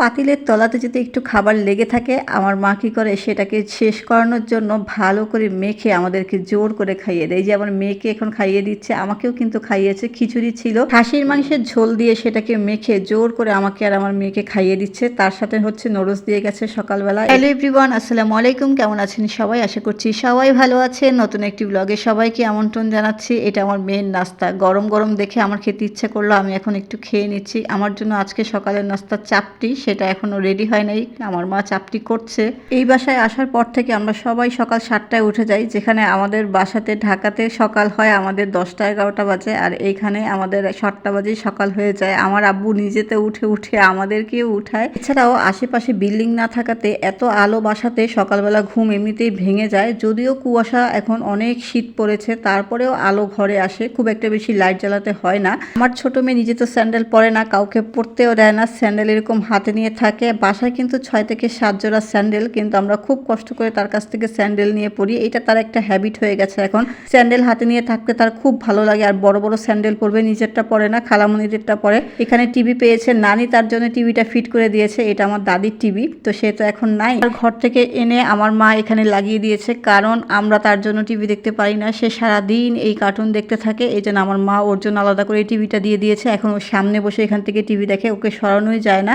পাতিলের তলাতে যদি একটু খাবার লেগে থাকে, আমার মা কী করে সেটাকে শেষ করানোর জন্য ভালো করে মেখে আমাদেরকে জোর করে খাইয়ে দেয়। যে আমার মেয়েকে এখন খাইয়ে দিচ্ছে, আমাকেও কিন্তু খাইয়েছে, খিচুড়ি ছিল। খাসির মাংসের ঝোল দিয়ে সেটাকে মেখে জোর করে আমাকে আর আমার মেয়েকে খাইয়ে দিচ্ছে। তার সাথে হচ্ছে নরস দিয়ে গেছে সকালবেলা। হ্যালো এভরিওয়ান আসসালামু আলাইকুম, কেমন আছেন সবাই? আশা করছি সবাই ভালো আছেন। নতুন একটি ব্লগে সবাইকে আমন্ত্রণ জানাচ্ছি। এটা আমার মেয়ের নাস্তা। গরম গরম দেখে আমার খেতে ইচ্ছে করল, আমি এখন একটু খেয়ে নিচ্ছি। আমার জন্য আজকে সকালের নাস্তা চাপটি সেটা এখনও রেডি হয় নাই। আমার মা চাপটি করছে। এই বাসায় আসার পর থেকে আমরা সবাই সকাল সাতটায় উঠে যাই, যেখানে আমাদের বাসাতে ঢাকাতে সকাল হয় আমাদের দশটা এগারোটা বাজে আর এইখানে আমাদের সাতটা বাজেই সকাল হয়ে যায়। আমার আব্বু নিজেতে উঠে উঠে আমাদেরকেও উঠায়। এছাড়াও আশেপাশে বিল্ডিং না থাকাতে এত আলো বাসাতে সকালবেলা ঘুম এমনিতেই ভেঙে যায়। যদিও কুয়াশা এখন অনেক শীত পড়েছে, তারপরেও আলো ঘরে আসে, খুব একটা বেশি লাইট জ্বালাতে হয় না। আমার ছোট মেয়ে নিজে তো স্যান্ডেল পরে না, কাউকে পরতেও দেয় না। স্যান্ডেল এরকম হাতে নিয়ে থাকে। বাসায় কিন্তু ছয় থেকে সাত জোড়া স্যান্ডেল, কিন্তু আমরা খুব কষ্ট করে তার কাছ থেকে স্যান্ডেল নিয়ে পড়ি। এটা তার একটা হ্যাবিট হয়ে গেছে এখন। স্যান্ডেল হাতে নিয়ে থাকতে তার খুব ভালো লাগে, আর বড় বড় স্যান্ডেল পরবে, নিজেরটা পরে না খালামণিদেরটা পরে। এখানে টিভি পেয়েছে, নানি তার জন্য টিভিটা ফিট করে দিয়েছে, এটা আমার দাদির টিভি তো সে তো এখন নাই। আর ঘর থেকে এনে আমার মা এখানে লাগিয়ে দিয়েছে, কারণ আমরা তার জন্য টিভি দেখতে পারি না। সে সারাদিন এই কার্টুন দেখতে থাকে, এই জন্য আমার মা ওর জন্য আলাদা করে এই টিভিটা দিয়ে দিয়েছে। এখন ওর সামনে বসে এখান থেকে টিভি দেখে, ওকে সরানোই যায় না।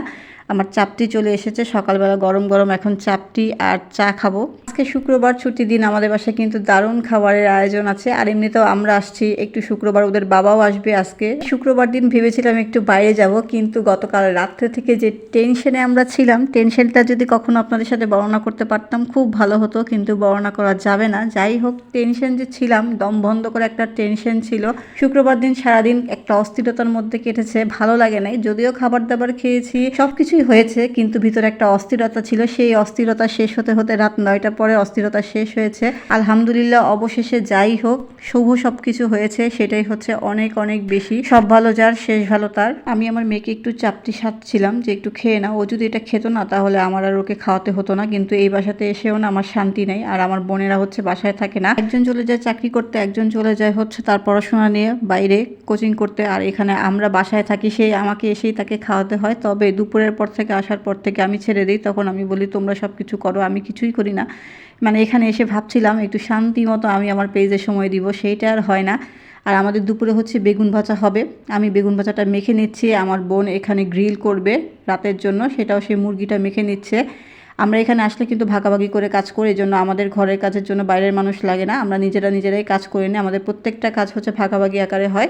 আমার চাপটি চলে এসেছে। সকালবেলা গরম গরম এখন চাপটি আর চা খাব। আজকে শুক্রবার ছুটির দিন, আমাদের বাসায় কিন্তু দারুণ খাবারের আয়োজন আছে। আর এমনিতেও আমরা আসছি একটু শুক্রবার, ওদের বাবাও আসবে আজকে। শুক্রবার দিন ভেবেছিলাম একটু বাইরে যাব, কিন্তু গতকাল রাত্রে থেকে যে টেনশনে আমরা ছিলাম, টেনশনটা যদি কখনো আপনাদের সাথে বর্ণনা করতে পারতাম, খুব ভালো হতো, কিন্তু বর্ণনা করা যাবে না। যাই হোক, টেনশন যে ছিলাম, দম বন্ধ করে একটা টেনশন ছিল। শুক্রবার দিন সারাদিন একটা অস্থিরতার মধ্যে কেটেছে, ভালো লাগে নাই। যদিও খাবার দাবার খেয়েছি সব কিছুই হয়েছে, কিন্তু ভিতরে একটা অস্থিরতা ছিল। সেই অস্থিরতা শেষ হতে হতে রাত নয়টা পরে অস্থিরতা শেষ হয়েছে। আলহামদুলিল্লাহ, অবশেষে যাই হোক, শুভ সব কিছু হয়েছে, সেটাই হচ্ছে অনেক অনেক বেশি। সব ভালো যার, শেষ ভালো তার। আমি আমার মেয়েকে একটু চাপটি সাজছিলাম যে একটু খেয়ে না ও যদি এটা খেতো না, তাহলে আমার আর ওকে খাওয়াতে হতো না। কিন্তু এই বাসাতে এসেও না আমার শান্তি নেই। আর আমার বোনেরা হচ্ছে বাসায় থাকে না। একজন চলে যায় চাকরি করতে, একজন চলে যায় হচ্ছে তার পড়াশোনা নিয়ে বাইরে কোচিং করতে। আর এখানে আমরা বাসায় থাকি, সেই আমাকে এসেই তাকে খাওয়াতে হয়। তবে দুপুরের পর থেকে, আসার পর থেকে আমি ছেড়ে দিই। তখন আমি বলি, তোমরা সব কিছু করো, আমি কিছুই করি না। মানে এখানে এসে ভাবছিলাম, একটু শান্তি মতো আমি আমার পেজে সময় দিব, সেইটা আর হয় না। আর আমাদের দুপুরে হচ্ছে বেগুন ভাজা হবে। আমি বেগুন ভাজাটা মেখে নিচ্ছি, আমার বোন এখানে গ্রিল করবে রাতের জন্য, সেটাও সেই মুরগিটা মেখে নিচ্ছে। আমরা এখানে আসলে কিন্তু ভাগাভাগি করে কাজ করি, এই জন্য আমাদের ঘরের কাজের জন্য বাইরের মানুষ লাগে না। আমরা নিজেরা নিজেরাই কাজ করে নিই আমাদের প্রত্যেকটা কাজ হচ্ছে ভাগাভাগি আকারে হয়।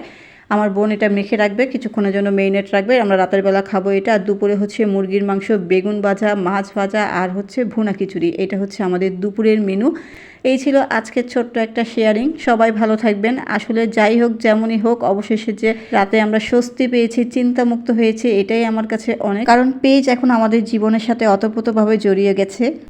আমার বোন এটা মেখে রাখবে, কিছুক্ষণের জন্য মেরিনেট রাখবে। আমরা রাতের বেলা খাব এটা। আর দুপুরে হচ্ছে মুরগির মাংস, বেগুন ভাজা, মাছ ভাজা আর হচ্ছে ভুনা খিচুড়ি। এটা হচ্ছে আমাদের দুপুরের মেনু এই ছিল আজকের ছোট্ট একটা শেয়ারিং সবাই ভালো থাকবেন। আসলে যাই হোক, যেমনই হোক, অবশেষে যে রাতে আমরা স্বস্তি পেয়েছি, চিন্তামুক্ত হয়েছে, এটাই আমার কাছে অনেক। কারণ পেজ এখন আমাদের জীবনের সাথে অতপ্রতভাবে জড়িয়ে গেছে।